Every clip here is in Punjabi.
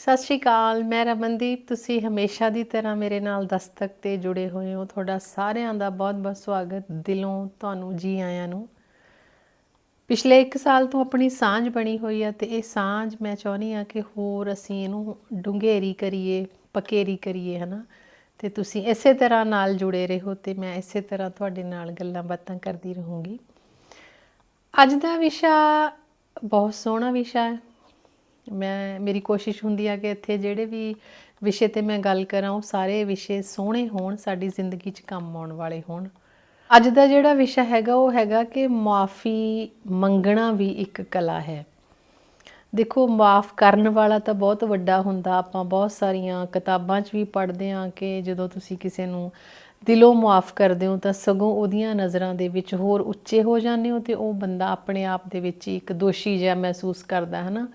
ਸਤਿ ਸ਼੍ਰੀ ਅਕਾਲ, ਮੈਂ ਰਮਨਦੀਪ। ਤੁਸੀਂ ਹਮੇਸ਼ਾ ਦੀ ਤਰ੍ਹਾਂ ਮੇਰੇ ਨਾਲ ਦਸਤਕ ਤੇ ਜੁੜੇ ਹੋਏ ਹੋ। ਤੁਹਾਡਾ ਸਾਰਿਆਂ ਦਾ ਬਹੁਤ-ਬਹੁਤ ਸਵਾਗਤ ਦਿਲੋਂ ਤੁਹਾਨੂੰ, ਜੀ ਆਇਆਂ ਨੂੰ। ਪਿਛਲੇ 1 ਸਾਲ ਤੋਂ ਆਪਣੀ ਸਾਂਝ ਬਣੀ ਹੋਈ ਆ ਤੇ ਇਹ ਸਾਂਝ ਮੈਂ ਚਾਹੁੰਦੀ ਆ ਕਿ ਹੋਰ ਅਸੀਂ ਇਹਨੂੰ ਡੂੰਘੇਰੀ ਕਰੀਏ, ਪਕੇਰੀ ਕਰੀਏ, ਹਨਾ? ਤੇ ਤੁਸੀਂ ਇਸੇ ਤਰ੍ਹਾਂ ਨਾਲ ਜੁੜੇ ਰਹੋ ਤੇ ਮੈਂ ਇਸੇ ਤਰ੍ਹਾਂ ਤੁਹਾਡੇ ਨਾਲ ਗੱਲਾਂ ਬਾਤਾਂ ਕਰਦੀ ਰਹੂੰਗੀ। ਅੱਜ ਦਾ ਵਿਸ਼ਾ ਬਹੁਤ ਸੋਹਣਾ ਵਿਸ਼ਾ ਹੈ। ਮੈਂ, ਮੇਰੀ ਕੋਸ਼ਿਸ਼ ਹੁੰਦੀ ਆ ਕਿ ਇੱਥੇ ਜਿਹੜੇ ਵੀ ਵਿਸ਼ੇ ਤੇ ਮੈਂ ਗੱਲ ਕਰਾਂ, ਉਹ ਸਾਰੇ ਵਿਸ਼ੇ ਸੋਹਣੇ ਹੋਣ, ਸਾਡੀ ਜ਼ਿੰਦਗੀ 'ਚ ਕੰਮ ਆਉਣ ਵਾਲੇ ਹੋਣ। ਅੱਜ ਦਾ ਜਿਹੜਾ ਵਿਸ਼ਾ ਹੈਗਾ, ਉਹ ਹੈਗਾ ਕਿ ਮਾਫੀ ਮੰਗਣਾ ਵੀ ਇੱਕ ਕਲਾ ਹੈ। ਦੇਖੋ, ਮਾਫ ਕਰਨ ਵਾਲਾ ਤਾਂ ਬਹੁਤ ਵੱਡਾ ਹੁੰਦਾ। ਆਪਾਂ ਬਹੁਤ ਸਾਰੀਆਂ ਕਿਤਾਬਾਂ 'ਚ ਵੀ ਪੜ੍ਹਦੇ ਹਾਂ ਕਿ ਜਦੋਂ ਤੁਸੀਂ ਕਿਸੇ ਨੂੰ ਦਿਲੋਂ ਮਾਫ ਕਰਦੇ ਹੋ, ਤਾਂ ਸਗੋਂ ਉਹਦੀਆਂ ਨਜ਼ਰਾਂ ਦੇ ਵਿੱਚ ਹੋਰ ਉੱਚੇ ਹੋ ਜਾਂਦੇ ਹੋ ਤੇ ਉਹ ਬੰਦਾ ਆਪਣੇ ਆਪ ਦੇ ਵਿੱਚ ਹੀ ਇੱਕ ਦੋਸ਼ੀ ਜਿਹਾ ਮਹਿਸੂਸ ਕਰਦਾ ਹੈ ਨਾ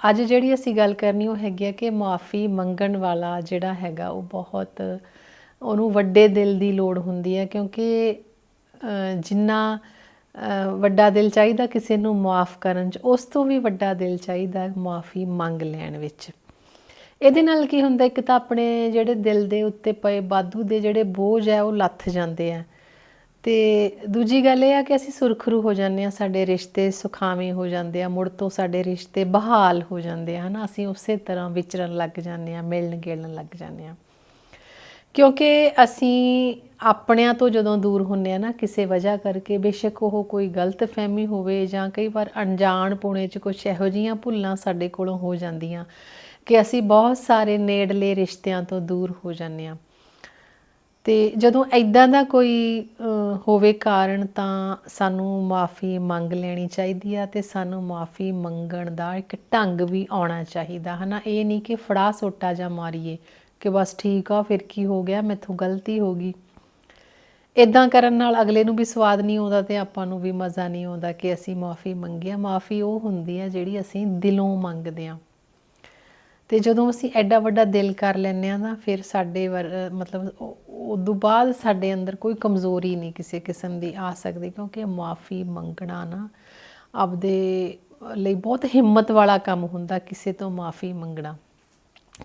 ਅੱਜ ਜਿਹੜੀ ਅਸੀਂ ਗੱਲ ਕਰਨੀ, ਉਹ ਹੈਗੀ ਆ ਕਿ ਮਾਫੀ ਮੰਗਣ ਵਾਲਾ ਜਿਹੜਾ ਹੈਗਾ, ਉਹ ਬਹੁਤ, ਉਹਨੂੰ ਵੱਡੇ ਦਿਲ ਦੀ ਲੋੜ ਹੁੰਦੀ ਹੈ, ਕਿਉਂਕਿ ਜਿੰਨਾ ਵੱਡਾ ਦਿਲ ਚਾਹੀਦਾ ਕਿਸੇ ਨੂੰ ਮਾਫ ਕਰਨ 'ਚ, ਉਸ ਤੋਂ ਵੀ ਵੱਡਾ ਦਿਲ ਚਾਹੀਦਾ ਮਾਫੀ ਮੰਗ ਲੈਣ ਵਿੱਚ। ਇਹਦੇ ਨਾਲ ਕੀ ਹੁੰਦਾ, ਇੱਕ ਤਾਂ ਆਪਣੇ ਜਿਹੜੇ ਦਿਲ ਦੇ ਉੱਤੇ ਪਏ, ਬਾਦੂ ਦੇ ਜਿਹੜੇ ਬੋਝ ਹੈ, ਉਹ ਲੱਥ ਜਾਂਦੇ ਆ। ਤੇ ਦੂਜੀ ਗੱਲ ਇਹ ਆ ਕਿ ਅਸੀਂ ਸੁਰਖਰੂ ਹੋ ਜਾਂਦੇ ਆ ਸਾਡੇ ਰਿਸ਼ਤੇ ਸੁਖਾਵੇਂ ਹੋ ਜਾਂਦੇ ਆ, ਮੁੜ ਤੋਂ ਸਾਡੇ ਰਿਸ਼ਤੇ ਬਹਾਲ ਹੋ ਜਾਂਦੇ ਆ, ਹਨਾ? ਅਸੀਂ ਉਸੇ ਤਰ੍ਹਾਂ ਵਿਚਰਨ ਲੱਗ ਜਾਂਦੇ ਆ ਮਿਲਣ ਗਿਲਣ ਲੱਗ ਜਾਂਦੇ ਆ ਕਿਉਂਕਿ ਅਸੀਂ ਆਪਣਿਆਂ ਤੋਂ ਜਦੋਂ ਦੂਰ ਹੁੰਨੇ ਆ ਨਾ, ਕਿਸੇ ਵਜ੍ਹਾ ਕਰਕੇ, ਬੇਸ਼ੱਕ ਉਹ ਕੋਈ ਗਲਤ ਫਹਿਮੀ ਹੋਵੇ ਜਾਂ ਕਈ ਵਾਰ ਅਣਜਾਣ ਪੁਣੇ 'ਚ ਕੁਝ ਇਹੋ ਜੀਆਂ ਭੁੱਲਾਂ ਸਾਡੇ ਕੋਲੋਂ ਹੋ ਜਾਂਦੀਆਂ ਕਿ ਅਸੀਂ ਬਹੁਤ ਸਾਰੇ ਨੇੜਲੇ ਰਿਸ਼ਤਿਆਂ ਤੋਂ ਦੂਰ ਹੋ ਜਾਂਦੇ ਆ ਤੇ ਜਦੋਂ ਐਦਾਂ ਦਾ ਕੋਈ ਹੋਵੇ ਕਾਰਨ ਤਾਂ ਸਾਨੂੰ ਮਾਫੀ ਮੰਗ ਲੈਣੀ ਚਾਹੀਦੀ ਆ ਤੇ ਸਾਨੂੰ ਮਾਫੀ ਮੰਗਣ ਦਾ ਇੱਕ ਢੰਗ ਵੀ ਆਉਣਾ ਚਾਹੀਦਾ, ਹਨਾ? ਇਹ ਨਹੀਂ ਕਿ ਫੜਾ ਸੋਟਾ ਜਾਂ ਮਾਰੀਏ ਕਿ ਬਸ ਠੀਕ ਆ, ਫਿਰ ਕੀ ਹੋ ਗਿਆ? ਮੈਥੋਂ ਗਲਤੀ ਹੋ ਗਈ। ਇਦਾਂ ਕਰਨ ਨਾਲ ਅਗਲੇ ਨੂੰ ਵੀ ਸਵਾਦ ਨਹੀਂ ਆਉਂਦਾ ਤੇ ਆਪਾਂ ਨੂੰ ਵੀ ਮਜ਼ਾ ਨਹੀਂ ਆਉਂਦਾ ਕਿ ਅਸੀਂ ਮਾਫੀ ਮੰਗਿਆ। ਮਾਫੀ ਉਹ ਹੁੰਦੀ ਆ ਜਿਹੜੀ ਅਸੀਂ ਦਿਲੋਂ ਮੰਗਦੇ ਆ। ਤੇ ਜਦੋਂ ਅਸੀਂ ਐਡਾ ਵੱਡਾ ਦਿਲ ਕਰ ਲੈਂਦੇ ਆ ਨਾ, ਫਿਰ ਸਾਡੇ ਵਰ- ਮਤਲਬ ਉਦੋਂ ਬਾਅਦ ਸਾਡੇ ਅੰਦਰ ਕੋਈ ਕਮਜ਼ੋਰੀ ਨਹੀਂ ਕਿਸੇ ਕਿਸਮ ਦੀ ਆ ਸਕਦੀ, ਕਿਉਂਕਿ ਮਾਫੀ ਮੰਗਣਾ ਨਾ ਆਪਦੇ ਲਈ ਬਹੁਤ ਹਿੰਮਤ ਵਾਲਾ ਕੰਮ ਹੁੰਦਾ ਕਿਸੇ ਤੋਂ ਮਾਫੀ ਮੰਗਣਾ।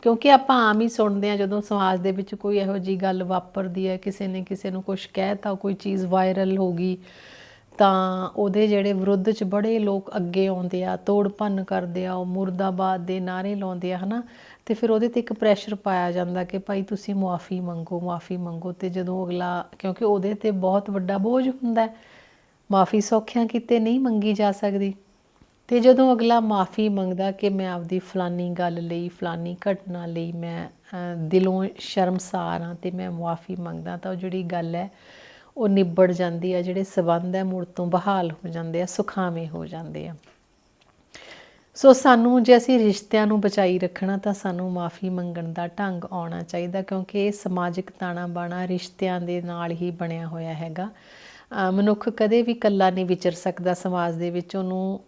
ਕਿਉਂਕਿ ਆਪਾਂ ਆਮ ਹੀ ਸੁਣਦੇ ਆ ਜਦੋਂ ਸਮਾਜ ਦੇ ਵਿੱਚ ਕੋਈ ਇਹੋ ਜੀ ਗੱਲ ਵਾਪਰਦੀ ਹੈ, ਕਿਸੇ ਨੇ ਕਿਸੇ ਨੂੰ ਕੁਝ ਕਹਿਤਾ, ਕੋਈ ਚੀਜ਼ ਵਾਇਰਲ ਹੋ ਗਈ ਤਾਂ ਉਹਦੇ ਜਿਹੜੇ ਵਿਰੁੱਧ ਚ ਬੜੇ ਲੋਕ ਅੱਗੇ ਆਉਂਦੇ ਆ, ਤੋੜ ਭੰਨ ਕਰਦੇ ਆ, ਉਹ ਮੁਰਦਾਬਾਦ ਦੇ ਨਾਰੇ ਲਾਉਂਦੇ ਆ, ਹਨਾ? ਤੇ ਫਿਰ ਉਹਦੇ ਤੇ ਇੱਕ ਪ੍ਰੈਸ਼ਰ ਪਾਇਆ ਜਾਂਦਾ ਕਿ ਭਾਈ ਤੁਸੀਂ ਮੁਆਫੀ ਮੰਗੋ ਮੁਆਫੀ ਮੰਗੋ ਤੇ ਜਦੋਂ ਅਗਲਾ, ਕਿਉਂਕਿ ਉਹਦੇ ਤੇ ਬਹੁਤ ਵੱਡਾ ਬੋਝ ਹੁੰਦਾ ਹੈ। ਮਾਫੀ ਸੌਖਿਆਂ ਕਿਤੇ ਨਹੀਂ ਮੰਗੀ ਜਾ ਸਕਦੀ। ਤੇ ਜਦੋਂ ਅਗਲਾ ਮਾਫੀ ਮੰਗਦਾ ਕਿ ਮੈਂ ਆਪਦੀ ਫਲਾਨੀ ਗੱਲ ਲਈ, ਫਲਾਨੀ ਘਟਨਾ ਲਈ ਮੈਂ ਦਿਲੋਂ ਸ਼ਰਮਸਾਰ ਹਾਂ ਤੇ ਮੈਂ ਮਾਫੀ ਮੰਗਦਾ ਤਾਂ ਉਹ ਜਿਹੜੀ ਗੱਲ ਹੈ ਉਹ ਨਿਬੜ ਜਾਂਦੀ ਆ, ਜਿਹੜੇ ਸਬੰਧ ਹੈ, ਮੁੜ ਤੋਂ ਬਹਾਲ ਹੋ ਜਾਂਦੇ ਆ, ਸੁਖਾਵੇਂ ਹੋ ਜਾਂਦੇ ਆ। ਸੋ ਸਾਨੂੰ ਜੇ ਅਸੀਂ ਰਿਸ਼ਤਿਆਂ ਨੂੰ ਬਚਾਈ ਰੱਖਣਾ, ਤਾਂ ਸਾਨੂੰ ਮਾਫੀ ਮੰਗਣ ਦਾ ਢੰਗ ਆਉਣਾ ਚਾਹੀਦਾ, ਕਿਉਂਕਿ ਇਹ ਸਮਾਜਿਕ ਤਾਣਾ ਬਾਣਾ ਰਿਸ਼ਤਿਆਂ ਦੇ ਨਾਲ ਹੀ ਬਣਿਆ ਹੋਇਆ ਹੈਗਾ। ਮਨੁੱਖ ਕਦੇ ਵੀ ਇਕੱਲਾ ਨਹੀਂ ਵਿਚਰ ਸਕਦਾ ਸਮਾਜ ਦੇ ਵਿੱਚ, ਉਹਨੂੰ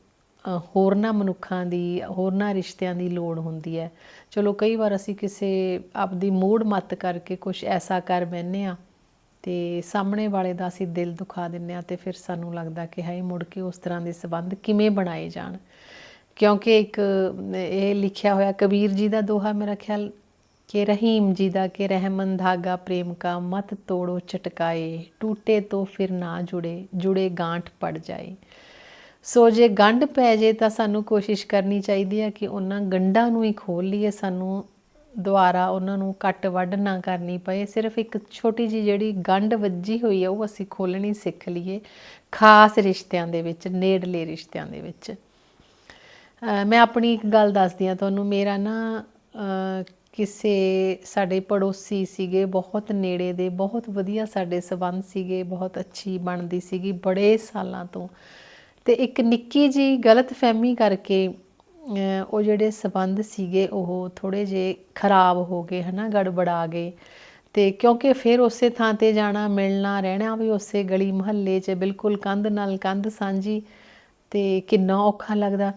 ਹੋਰਨਾਂ ਮਨੁੱਖਾਂ ਦੀ, ਹੋਰਨਾਂ ਰਿਸ਼ਤਿਆਂ ਦੀ ਲੋੜ ਹੁੰਦੀ ਹੈ। ਚਲੋ, ਕਈ ਵਾਰ ਅਸੀਂ ਕਿਸੇ ਆਪਦੀ ਮੂਡ ਮਤ ਕਰਕੇ ਕੁਝ ਐਸਾ ਕਰ ਬੈਨੇ ਆ ਤੇ ਸਾਹਮਣੇ ਵਾਲੇ ਦਾ ਅਸੀਂ ਦਿਲ ਦੁਖਾ ਦਿੰਨੇ ਆ ਤੇ ਫਿਰ ਸਾਨੂੰ ਲੱਗਦਾ ਕਿ ਹਾਏ ਮੁੜ ਕੇ ਉਸ ਤਰ੍ਹਾਂ ਦੇ ਸਬੰਧ ਕਿਵੇਂ ਬਣਾਏ ਜਾਣ। ਕਿਉਂਕਿ ਇੱਕ, ਇਹ ਲਿਖਿਆ ਹੋਇਆ ਕਬੀਰ ਜੀ ਦਾ ਦੋਹਾ ਮੇਰਾ ਖਿਆਲ ਕਿ ਰਹੀਮ ਜੀ ਦਾ ਕਿ ਰਹਿਮਨ ਧਾਗਾ ਪ੍ਰੇਮ ਕਾ ਮਤ ਤੋੜੋ ਚਟਕਾਏ ਟੂਟੇ ਤੋਂ ਫਿਰ ਨਾ ਜੁੜੇ ਜੁੜੇ ਗਾਂਠ ਪੜ ਜਾਏ। ਸੋ ਜੇ ਗੰਢ ਪੈ ਜੇ ਤਾਂ ਸਾਨੂੰ ਕੋਸ਼ਿਸ਼ ਕਰਨੀ ਚਾਹੀਦੀ ਹੈ ਕਿ ਉਹਨਾਂ ਗੰਢਾਂ ਨੂੰ ਹੀ ਖੋਲ ਲਈਏ, ਸਾਨੂੰ ਦੁਆਰਾ ਉਹਨਾਂ ਨੂੰ ਕੱਟ ਵੱਢ ਨਾ ਕਰਨੀ ਪਏ। ਸਿਰਫ ਇੱਕ ਛੋਟੀ ਜੀ ਜਿਹੜੀ ਗੰਢ ਵੱਜੀ ਹੋਈ ਹੈ ਉਹ ਅਸੀਂ ਖੋਲਣੀ ਸਿੱਖ ਲਈਏ ਖਾਸ ਰਿਸ਼ਤਿਆਂ ਦੇ ਵਿੱਚ, ਨੇੜਲੇ ਰਿਸ਼ਤਿਆਂ ਦੇ ਵਿੱਚ। ਮੈਂ ਆਪਣੀ ਇੱਕ ਗੱਲ ਦੱਸਦੀ ਹਾਂ ਤੁਹਾਨੂੰ। ਮੇਰਾ ਨਾ ਕਿਸੇ ਸਾਡੇ ਪੜੋਸੀ ਸੀਗੇ, ਬਹੁਤ ਨੇੜੇ ਦੇ, ਬਹੁਤ ਵਧੀਆ ਸਾਡੇ ਸਬੰਧ ਸੀਗੇ, ਬਹੁਤ ਅੱਛੀ ਬਣਦੀ ਸੀਗੀ ਬੜੇ ਸਾਲਾਂ ਤੋਂ। ਤੇ ਇੱਕ ਨਿੱਕੀ ਜੀ ਗਲਤ ਫਹਿਮੀ ਕਰਕੇ ਉਹ ਜਿਹੜੇ ਸਬੰਧ ਸੀਗੇ ਉਹ ਥੋੜੇ ਜੇ ਖਰਾਬ ਹੋ ਗਏ, ਹਨਾ, ਗੜਬੜਾ ਗਏ। ਤੇ ਕਿਉਂਕਿ ਫਿਰ ਉਸੇ ਥਾਂ ਤੇ ਜਾਣਾ, ਮਿਲਣਾ, ਰਹਿਣਾ ਵੀ ਉਸੇ ਗਲੀ ਮੁਹੱਲੇ 'ਚ, ਬਿਲਕੁਲ ਕੰਧ ਨਾਲ ਕੰਧ ਸਾਂਝੀ ਤੇ ਕਿੰਨਾ ਔਖਾ ਲੱਗਦਾ।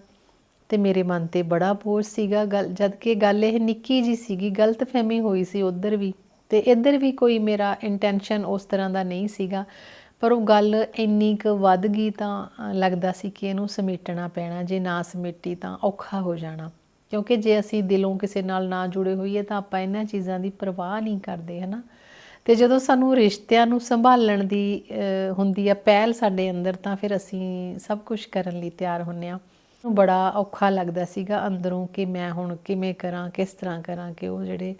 ਤੇ ਮੇਰੇ ਮਨ ਤੇ ਬੜਾ ਬੋਝ ਸੀਗਾ ਗੱਲ, ਜਦ ਕਿ ਗੱਲ ਇਹ ਨਿੱਕੀ ਜੀ ਸੀਗੀ ਗਲਤ ਫਹਿਮੀ ਹੋਈ ਸੀ ਉਧਰ ਵੀ। ਤੇ ਇੱਧਰ ਵੀ ਕੋਈ ਮੇਰਾ ਇੰਟੈਂਸ਼ਨ ਉਸ ਤਰ੍ਹਾਂ ਦਾ ਨਹੀਂ ਸੀਗਾ। ਪਰ ਉਹ ਗੱਲ ਇੰਨੀ ਕੁ ਵੱਧ ਗਈ ਤਾਂ ਲੱਗਦਾ ਸੀ ਕਿ ਇਹਨੂੰ ਸਮੇਟਣਾ ਪੈਣਾ, ਜੇ ਨਾ ਸਮੇਟੀ ਤਾਂ ਔਖਾ ਹੋ ਜਾਣਾ। ਕਿਉਂਕਿ ਜੇ ਅਸੀਂ ਦਿਲੋਂ ਕਿਸੇ ਨਾਲ ਨਾ ਜੁੜੇ ਹੋਈਏ ਤਾਂ ਆਪਾਂ ਇਹਨਾਂ ਚੀਜ਼ਾਂ ਦੀ ਪਰਵਾਹ ਨਹੀਂ ਕਰਦੇ, ਹਨਾ? ਤੇ ਜਦੋਂ ਸਾਨੂੰ ਰਿਸ਼ਤਿਆਂ ਨੂੰ ਸੰਭਾਲਣ ਦੀ ਹੁੰਦੀ ਆ ਪਹਿਲ ਸਾਡੇ ਅੰਦਰ ਤਾਂ ਫਿਰ ਅਸੀਂ ਸਭ ਕੁਝ ਕਰਨ ਲਈ ਤਿਆਰ ਹੁੰਨੇ ਆ। ਬੜਾ ਔਖਾ ਲੱਗਦਾ ਸੀਗਾ ਅੰਦਰੋਂ ਕਿ ਮੈਂ ਹੁਣ ਕਿਵੇਂ ਕਰਾਂ, ਕਿਸ ਤਰ੍ਹਾਂ ਕਰਾਂ ਕਿ ਉਹ ਜਿਹੜੇ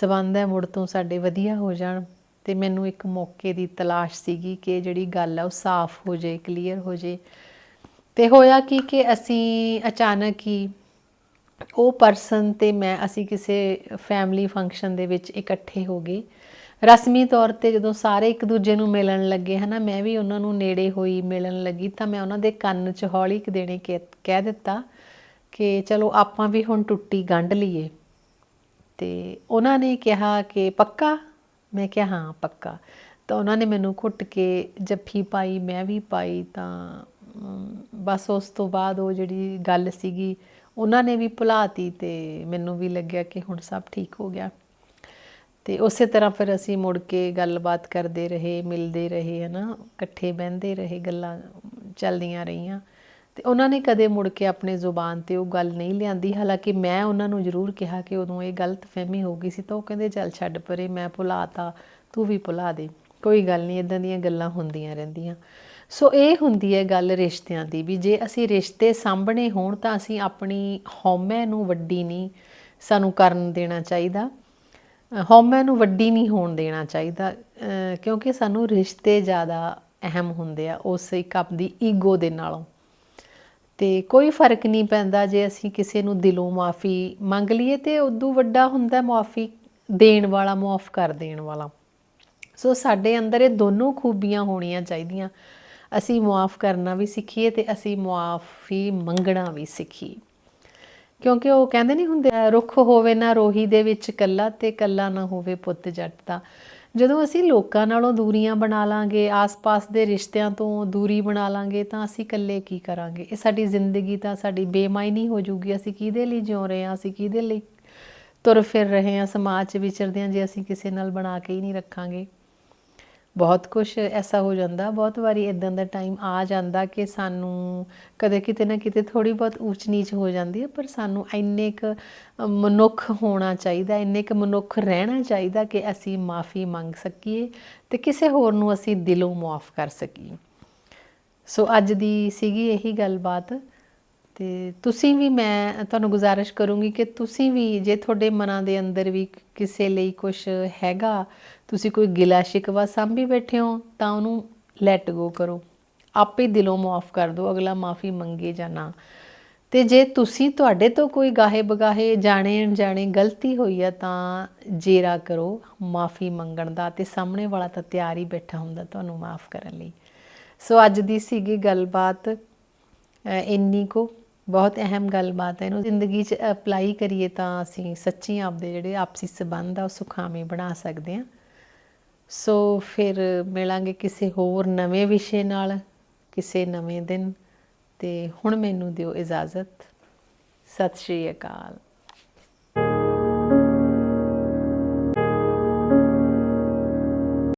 ਸਬੰਧ ਹੈ ਮੁੜ ਤੋਂ ਸਾਡੇ ਵਧੀਆ ਹੋ ਜਾਣ। ਤੇ ਮੈਨੂੰ ਇੱਕ ਮੌਕੇ ਦੀ ਤਲਾਸ਼ ਸੀਗੀ ਕਿ ਜਿਹੜੀ ਗੱਲ ਆ ਉਹ ਸਾਫ਼ ਹੋ ਜਾਏ ਕਲੀਅਰ ਹੋ ਜਾਏ ਤੇ ਹੋਇਆ ਕੀ ਕਿ ਅਸੀਂ ਅਚਾਨਕ ਹੀ ਉਹ ਪਰਸਨ ਤੇ ਮੈਂ, ਅਸੀਂ ਕਿਸੇ ਫੈਮਿਲੀ ਫੰਕਸ਼ਨ ਦੇ ਵਿੱਚ ਇਕੱਠੇ ਹੋ ਗਏ। ਰਸਮੀ ਤੌਰ ਤੇ ਜਦੋਂ ਸਾਰੇ ਇੱਕ ਦੂਜੇ ਨੂੰ ਮਿਲਣ ਲੱਗੇ, ਹਨਾ, ਮੈਂ ਵੀ ਉਹਨਾਂ ਨੂੰ ਨੇੜੇ ਹੋਈ ਮਿਲਣ ਲੱਗੀ, ਤਾਂ ਮੈਂ ਉਹਨਾਂ ਦੇ ਕੰਨ 'ਚ ਹੌਲੀ ਕੁ ਦੇਣੇ ਕਿ- ਕਹਿ ਦਿੱਤਾ ਕਿ ਚਲੋ ਆਪਾਂ ਵੀ ਹੁਣ ਟੁੱਟੀ ਗੰਢ ਲਈਏ। ਤੇ ਉਹਨਾਂ ਨੇ ਕਿਹਾ ਕਿ ਪੱਕਾ? ਮੈਂ ਕਿਹਾ, ਹਾਂ, ਪੱਕਾ। ਤਾਂ ਉਹਨਾਂ ਨੇ ਮੈਨੂੰ ਘੁੱਟ ਕੇ ਜੱਫੀ ਪਾਈ, ਮੈਂ ਵੀ ਪਾਈ ਤਾਂ ਬਸ ਉਸ ਤੋਂ ਬਾਅਦ ਉਹ ਜਿਹੜੀ ਗੱਲ ਸੀਗੀ, ਉਹਨਾਂ ਨੇ ਵੀ ਭੁਲਾਤੀ ਤੇ ਮੈਨੂੰ ਵੀ ਲੱਗਿਆ ਕਿ ਹੁਣ ਸਭ ਠੀਕ ਹੋ ਗਿਆ। ਤੇ ਉਸੇ ਤਰ੍ਹਾਂ ਫਿਰ ਅਸੀਂ ਮੁੜ ਕੇ ਗੱਲਬਾਤ ਕਰਦੇ ਰਹੇ, ਮਿਲਦੇ ਰਹੇ, ਹਨਾ? ਇਕੱਠੇ ਬਹਿੰਦੇ ਰਹੇ, ਗੱਲਾਂ ਚੱਲਦੀਆਂ ਰਹੀਆਂ। ਤੇ ਉਹਨਾਂ ਨੇ ਕਦੇ ਮੁੜ ਕੇ ਆਪਣੇ ਜ਼ੁਬਾਨ ਤੇ ਉਹ ਗੱਲ ਨਹੀਂ ਲਿਆਂਦੀ। ਹਾਲਾਂਕਿ ਮੈਂ ਉਹਨਾਂ ਨੂੰ ਜ਼ਰੂਰ ਕਿਹਾ ਕਿ ਉਦੋਂ ਇਹ ਗਲਤ ਫਹਿਮੀ ਹੋ ਗਈ ਸੀ ਤਾਂ ਉਹ ਕਹਿੰਦੇ ਚੱਲ ਛੱਡ ਪਰੇ ਮੈਂ ਭੁਲਾਤਾ ਤੂੰ ਵੀ ਭੁਲਾ ਦੇ। ਕੋਈ ਗੱਲ ਨਹੀਂ ਇਦਾਂ ਦੀਆਂ ਗੱਲਾਂ ਹੁੰਦੀਆਂ ਰਹਿੰਦੀਆਂ। ਸੋ ਇਹ ਹੁੰਦੀ ਹੈ ਗੱਲ ਰਿਸ਼ਤਿਆਂ ਦੀ ਵੀ ਜੇ ਅਸੀਂ ਰਿਸ਼ਤੇ ਸਾਂਭਣੇ ਹੋਣ ਤਾਂ ਅਸੀਂ ਆਪਣੀ ਹਉਮੈ ਨੂੰ ਵੱਡੀ ਨਹੀਂ ਸਾਨੂੰ ਕਰਨ ਦੇਣਾ ਚਾਹੀਦਾ। ਅ, ਹਉਮੈ ਨੂੰ ਵੱਡੀ ਨਹੀਂ ਹੋਣ ਦੇਣਾ ਚਾਹੀਦਾ ਕਿਉਂਕਿ ਸਾਨੂੰ ਰਿਸ਼ਤੇ ਜ਼ਿਆਦਾ ਅਹਿਮ ਹੁੰਦੇ ਆ ਉਸ ਇੱਕ ਆਪਦੀ ਈਗੋ ਦੇ ਨਾਲੋਂ। ਤੇ ਕੋਈ ਫ਼ਰਕ ਨਹੀਂ ਪੈਂਦਾ ਜੇ ਅਸੀਂ ਕਿਸੇ ਨੂੰ ਦਿਲੋਂ ਮਾਫੀ ਮੰਗ ਲਈਏ ਤੇ ਉਦੋਂ ਵੱਡਾ ਹੁੰਦਾ ਮਾਫੀ ਦੇਣ ਵਾਲਾ, ਮਾਫ ਕਰ ਦੇਣ ਵਾਲਾ। ਸੋ ਸਾਡੇ ਅੰਦਰ ਇਹ ਦੋਨੋਂ ਖੂਬੀਆਂ ਹੋਣੀਆਂ ਚਾਹੀਦੀਆਂ। ਅਸੀਂ ਮੁਆਫ ਕਰਨਾ ਵੀ ਸਿੱਖੀਏ ਤੇ ਅਸੀਂ ਮੁਆਫੀ ਮੰਗਣਾ ਵੀ ਸਿੱਖੀਏ। ਕਿਉਂਕਿ ਉਹ ਕਹਿੰਦੇ ਨਹੀਂ ਹੁੰਦੇ, ਰੁੱਖ ਹੋਵੇ ਨਾ ਰੋਹੀ ਦੇ ਵਿੱਚ ਕੱਲਾ ਤੇ ਕੱਲਾ ਨਾ ਹੋਵੇ ਪੁੱਤ ਜੱਟ ਦਾ। ਜਦੋਂ ਅਸੀਂ ਲੋਕਾਂ ਨਾਲੋਂ ਦੂਰੀਆਂ ਬਣਾ ਲਾਂਗੇ, ਆਸ-ਪਾਸ ਦੇ ਰਿਸ਼ਤਿਆਂ ਤੋਂ ਦੂਰੀ ਬਣਾ ਲਾਂਗੇ, ਤਾਂ ਅਸੀਂ ਇਕੱਲੇ ਕੀ ਕਰਾਂਗੇ? ਇਹ ਸਾਡੀ ਜ਼ਿੰਦਗੀ ਤਾਂ ਸਾਡੀ ਬੇਮਾਇਨੀ ਹੋ ਜਾਊਗੀ। ਅਸੀਂ ਕਿਹਦੇ ਲਈ ਜਿਉ ਰਹੇ ਹਾਂ? ਅਸੀਂ ਕਿਹਦੇ ਲਈ ਤੁਰ ਫਿਰ ਰਹੇ ਹਾਂ? ਸਮਾਜ 'ਚ ਵਿਚਰਦੇ ਹਾਂ ਜੇ ਅਸੀਂ ਕਿਸੇ ਨਾਲ ਬਣਾ ਕੇ ਹੀ ਨਹੀਂ ਰੱਖਾਂਗੇ। ਬਹੁਤ ਕੁਝ ਐਸਾ ਹੋ ਜਾਂਦਾ, ਬਹੁਤ ਵਾਰੀ ਇਦਾਂ ਦਾ ਟਾਈਮ ਆ ਜਾਂਦਾ ਕਿ ਸਾਨੂੰ ਕਦੇ ਕਿਤੇ ਨਾ ਕਿਤੇ ਥੋੜੀ ਬਹੁਤ ਊਚ ਨੀਚ ਹੋ ਜਾਂਦੀ ਹੈ, ਪਰ ਸਾਨੂੰ ਇੰਨੇ ਕ ਮਨੁੱਖ ਹੋਣਾ ਚਾਹੀਦਾ, ਇੰਨੇ ਕ ਮਨੁੱਖ ਰਹਿਣਾ ਚਾਹੀਦਾ ਕਿ ਅਸੀਂ ਮਾਫੀ ਮੰਗ ਸਕੀਏ ਤੇ ਕਿਸੇ ਹੋਰ ਨੂੰ ਅਸੀਂ ਦਿਲੋਂ ਮਾਫ ਕਰ ਸਕੀਏ। ਸੋ ਅੱਜ ਦੀ ਸੀਗੀ ਇਹੀ ਗੱਲਬਾਤ। ਤੇ ਤੁਸੀਂ ਵੀ ਮੈਂ ਤੁਹਾਨੂੰ ਗੁਜ਼ਾਰਿਸ਼ ਕਰੂੰਗੀ ਕਿ ਤੁਸੀਂ ਵੀ ਜੇ ਤੁਹਾਡੇ ਮਨਾਂ ਦੇ ਅੰਦਰ ਵੀ ਕਿਸੇ ਲਈ ਕੁਝ ਹੈਗਾ, ਤੁਸੀਂ ਕੋਈ ਗਿਲਾ ਸ਼ਿਕਵਾ ਸਾਂਭੀ ਬੈਠੇ ਹੋ, ਤਾਂ ਉਹਨੂੰ ਲੈਟ ਗੋ ਕਰੋ। ਆਪੇ ਦਿਲੋਂ ਮਾਫ ਕਰ ਦਿਓ, ਅਗਲਾ ਮਾਫੀ ਮੰਗੇ ਜਾਂ ਨਾ। ਤੇ ਜੇ ਤੁਸੀਂ ਤੁਹਾਡੇ ਤੋਂ ਕੋਈ ਗਾਹੇ ਬਗਾਹੇ ਜਾਣੇ ਅਣਜਾਣੇ ਗਲਤੀ ਹੋਈ ਆ, ਤਾਂ ਜੇਰਾ ਕਰੋ, ਮਾਫੀ ਮੰਗਣ ਦਾ ਤੇ ਸਾਹਮਣੇ ਵਾਲਾ ਤਾਂ ਤਿਆਰ ਹੀ ਬੈਠਾ ਹੁੰਦਾ ਤੁਹਾਨੂੰ ਮਾਫ ਕਰਨ ਲਈ। ਸੋ ਅੱਜ ਦੀ ਸੀਗੀ ਗੱਲਬਾਤ ਇੰਨੀ ਕੋ। ਬਹੁਤ ਅਹਿਮ ਗੱਲਬਾਤ ਹੈ। ਇਹਨੂੰ ਜ਼ਿੰਦਗੀ 'ਚ ਅਪਲਾਈ ਕਰੀਏ ਤਾਂ ਅਸੀਂ ਸੱਚੀ ਆਪਦੇ ਜਿਹੜੇ ਆਪਸੀ ਸਬੰਧ ਆ, ਉਹ ਸੁਖਾਵੇਂ ਬਣਾ ਸਕਦੇ ਹਾਂ। ਸੋ ਫਿਰ ਮਿਲਾਂਗੇ ਕਿਸੇ ਹੋਰ ਨਵੇਂ ਵਿਸ਼ੇ ਨਾਲ, ਕਿਸੇ ਨਵੇਂ ਦਿਨ। ਤੇ ਹੁਣ ਮੈਨੂੰ ਦਿਓ ਇਜਾਜ਼ਤ। ਸਤਿ ਸ਼੍ਰੀ ਅਕਾਲ।